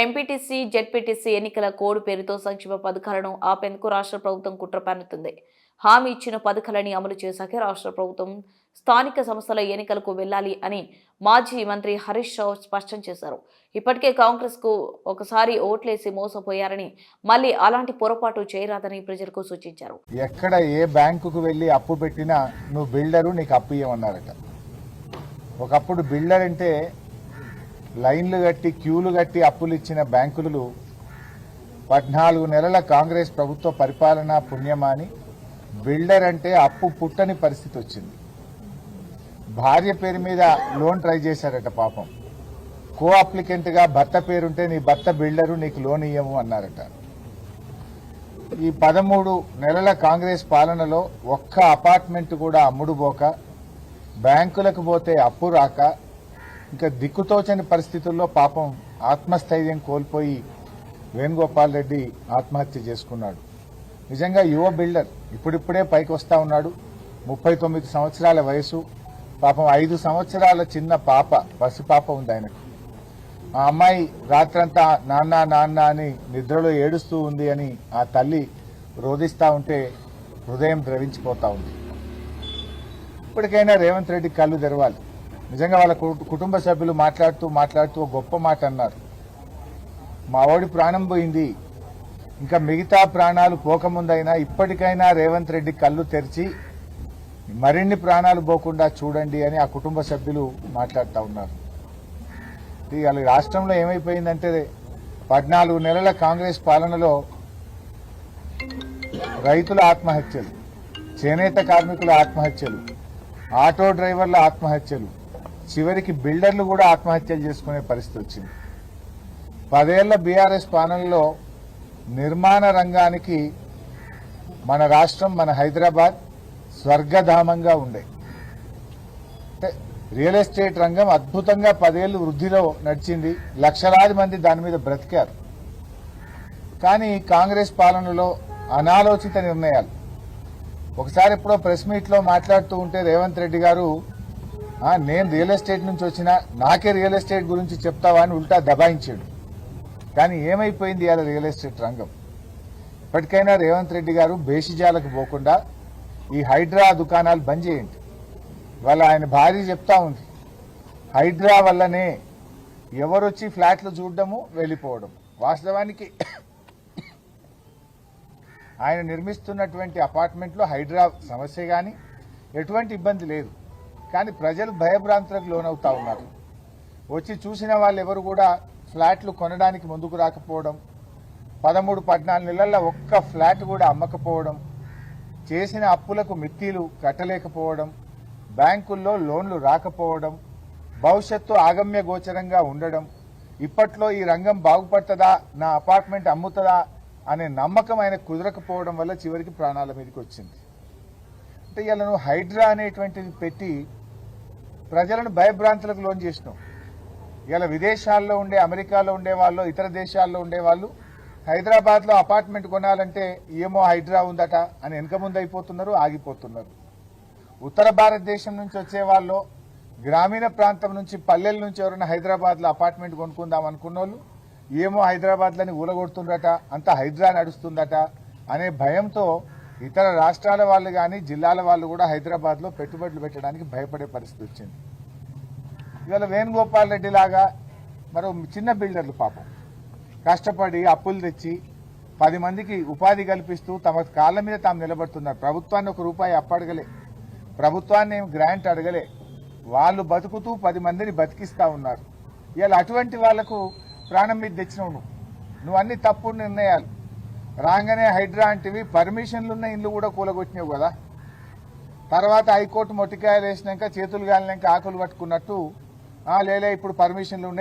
MPTC ZPTC ఎన్నికల code పేరుతో సంక్షేమ పథకాలను ఆపేందుకు రాష్ట్ర ప్రభుత్వం కుట్ర పన్నుతుంది. హామీ ఇచ్చిన పథకాలని అమలు చేశాకే రాష్ట్ర ప్రభుత్వం స్థానిక సంస్థల ఎన్నికలకు వెళ్ళాలి అని మాజీ మంత్రి హరీష్ రావు స్పష్టం చేశారు. ఇప్పటికే కాంగ్రెస్కు ఒకసారి ఓట్లేసి మోసపోయారని మళ్ళీ అలాంటి పొరపాటు చేయరాదని ప్రజలకు సూచించారు. ఎక్కడ ఏ బ్యాంకుకు వెళ్ళి అప్పు పెట్టినా నువ్వు బిల్డరు నీకు అప్పు ఇవ్వమన్నారట. ఒకప్పుడు బిల్డర్ అంటే లైన్లు కట్టి క్యూలు కట్టి అప్పులు ఇచ్చిన బ్యాంకులు పద్నాలుగు నెలల కాంగ్రెస్ ప్రభుత్వ పరిపాలన పుణ్యమాని బిల్డర్ అంటే అప్పు పుట్టని పరిస్థితి వచ్చింది. భార్య పేరు మీద లోన్ ట్రై చేశారట పాపం. కో అప్లికెంట్గా భర్త పేరుంటే నీ భర్త బిల్డరు నీకు లోన్ ఇయ్యము అన్నారట. ఈ పదమూడు నెలల కాంగ్రెస్ పాలనలో ఒక్క అపార్ట్మెంట్ కూడా అమ్ముడుపోక బ్యాంకులకు పోతే అప్పు రాక ఇంకా దిక్కుతోచని పరిస్థితుల్లో పాపం ఆత్మస్థైర్యం కోల్పోయి వేణుగోపాల్ రెడ్డి ఆత్మహత్య చేసుకున్నాడు. నిజంగా యువ బిల్డర్ ఇప్పుడిప్పుడే పైకి వస్తా ఉన్నాడు. ముప్పై తొమ్మిది సంవత్సరాల వయసు. పాపం ఐదు సంవత్సరాల చిన్న పాప పసిపాప ఉంది ఆయనకు. ఆ అమ్మాయి రాత్రంతా నాన్న నాన్న అని నిద్రలో ఏడుస్తూ ఉంది అని ఆ తల్లి రోధిస్తూ ఉంటే హృదయం ద్రవించిపోతా ఉంది. ఇప్పటికైనా రేవంత్ రెడ్డి కళ్ళు తెరవాలి. నిజంగా వాళ్ళ కుటుంబ సభ్యులు మాట్లాడుతూ మాట్లాడుతూ గొప్ప మాట అన్నారు. మా వాడి ప్రాణం పోయింది. ఇంకా మిగతా ప్రాణాలు పోకముందైనా ఇప్పటికైనా రేవంత్ రెడ్డి కళ్ళు తెరిచి మరిన్ని ప్రాణాలు పోకుండా చూడండి అని ఆ కుటుంబ సభ్యులు మాట్లాడుతూ ఉన్నారు. ఇవాళ రాష్ట్రంలో ఏమైపోయిందంటే పద్నాలుగు నెలల కాంగ్రెస్ పాలనలో రైతుల ఆత్మహత్యలు చేనేత కార్మికుల ఆత్మహత్యలు ఆటో డ్రైవర్ల ఆత్మహత్యలు చివరికి బిల్డర్లు కూడా ఆత్మహత్యలు చేసుకునే పరిస్థితి వచ్చింది. పదేళ్ళ బీఆర్ఎస్ పాలనలో నిర్మాణ రంగానికి మన రాష్ట్రం మన హైదరాబాద్ స్వర్గధామంగా ఉండే. రియల్ ఎస్టేట్ రంగం అద్భుతంగా పదేళ్ళు వృద్ధిలో నడిచింది. లక్షలాది మంది దాని మీద బ్రతికారు. కానీ కాంగ్రెస్ పాలనలో అనాలోచిత నిర్ణయాలు. ఒకసారి ఎప్పుడో ప్రెస్ మీట్లో మాట్లాడుతూ ఉంటే రేవంత్ రెడ్డి గారు నేను రియల్ ఎస్టేట్ నుంచి వచ్చిన నాకే రియల్ ఎస్టేట్ గురించి చెప్తావా అని ఉల్టా దబాయించాడు. కానీ ఏమైపోయింది ఇవాళ రియల్ ఎస్టేట్ రంగం? ఇప్పటికైనా రేవంత్ రెడ్డి గారు బేషిజాలకు పోకుండా ఈ హైడ్రా దుకాణాలు బంద్ చేయండి. వాళ్ళ ఆయన భార్య చెప్తా ఉంది హైడ్రా వల్లనే ఎవరొచ్చి ఫ్లాట్లు చూడడము వెళ్ళిపోవడం. వాస్తవానికి ఆయన నిర్మిస్తున్నటువంటి అపార్ట్మెంట్లో హైడ్రా సమస్య కానీ ఎటువంటి ఇబ్బంది లేదు. కానీ ప్రజలు భయభ్రాంతులకు లోనవుతా ఉన్నారు. వచ్చి చూసిన వాళ్ళు ఎవరు కూడా ఫ్లాట్లు కొనడానికి ముందుకు రాకపోవడం పదమూడు పద్నాలుగు నెలల్లో ఒక్క ఫ్లాట్ కూడా అమ్మకపోవడం చేసిన అప్పులకు మిత్తీలు కట్టలేకపోవడం బ్యాంకుల్లో లోన్లు రాకపోవడం భవిష్యత్తు ఆగమ్య గోచరంగా ఉండడం ఇప్పట్లో ఈ రంగం బాగుపడుతుందా నా అపార్ట్మెంట్ అమ్ముతుందా అనే నమ్మకం ఆయన కుదరకపోవడం వల్ల చివరికి ప్రాణాల మీదకి వచ్చింది. అంటే ఇలా నువ్వు హైడ్రా అనేటువంటిది పెట్టి ప్రజలను భయభ్రాంతులకు లోన్ చేసినాం. ఇలా విదేశాల్లో ఉండే అమెరికాలో ఉండే వాళ్ళు ఇతర దేశాల్లో ఉండే వాళ్ళు హైదరాబాద్లో అపార్ట్మెంట్ కొనాలంటే ఏమో హైడ్రా ఉందట అని వెనక ముందు అయిపోతున్నారు ఆగిపోతున్నారు. ఉత్తర భారతదేశం నుంచి వచ్చే వాళ్ళు గ్రామీణ ప్రాంతం నుంచి పల్లెల నుంచి ఎవరైనా హైదరాబాద్లో అపార్ట్మెంట్ కొనుక్కుందాం అనుకున్న వాళ్ళు ఏమో హైదరాబాద్లని ఊలగొడుతుందట అంత హైదరా నడుస్తుందట అనే భయంతో ఇతర రాష్ట్రాల వాళ్ళు కానీ జిల్లాల వాళ్ళు కూడా హైదరాబాద్లో పెట్టుబడులు పెట్టడానికి భయపడే పరిస్థితి వచ్చింది. ఇవాళ వేణుగోపాల్ రెడ్డి లాగా మరో చిన్న బిల్డర్లు పాపం. కష్టపడి అప్పులు తెచ్చి పది మందికి ఉపాధి కల్పిస్తూ తమ కాళ్ళ మీద తాము నిలబడుతున్నారు ప్రభుత్వాన్ని ఒక రూపాయి అప్పడగలే ప్రభుత్వాన్ని ఏం గ్రాంట్ అడగలే. వాళ్ళు బతుకుతూ పది మందిని బతికిస్తూ ఉన్నారు. ఇవాళ అటువంటి వాళ్ళకు ప్రాణం మీద తెచ్చినావు నువ్వు. నువ్వు అన్ని తప్పుడు నిర్ణయాలు రాగానే హైడ్రాంటివి పర్మిషన్లు ఉన్న ఇల్లు కూడా కూలగొట్టినావు కదా. తర్వాత హైకోర్టు మొట్టికాయలు వేసినాక చేతులు గాలినాక ఆకులు పట్టుకున్నట్టు "ఆ, లేలే ఇప్పుడు పర్మిషన్లు ఉన్నాయి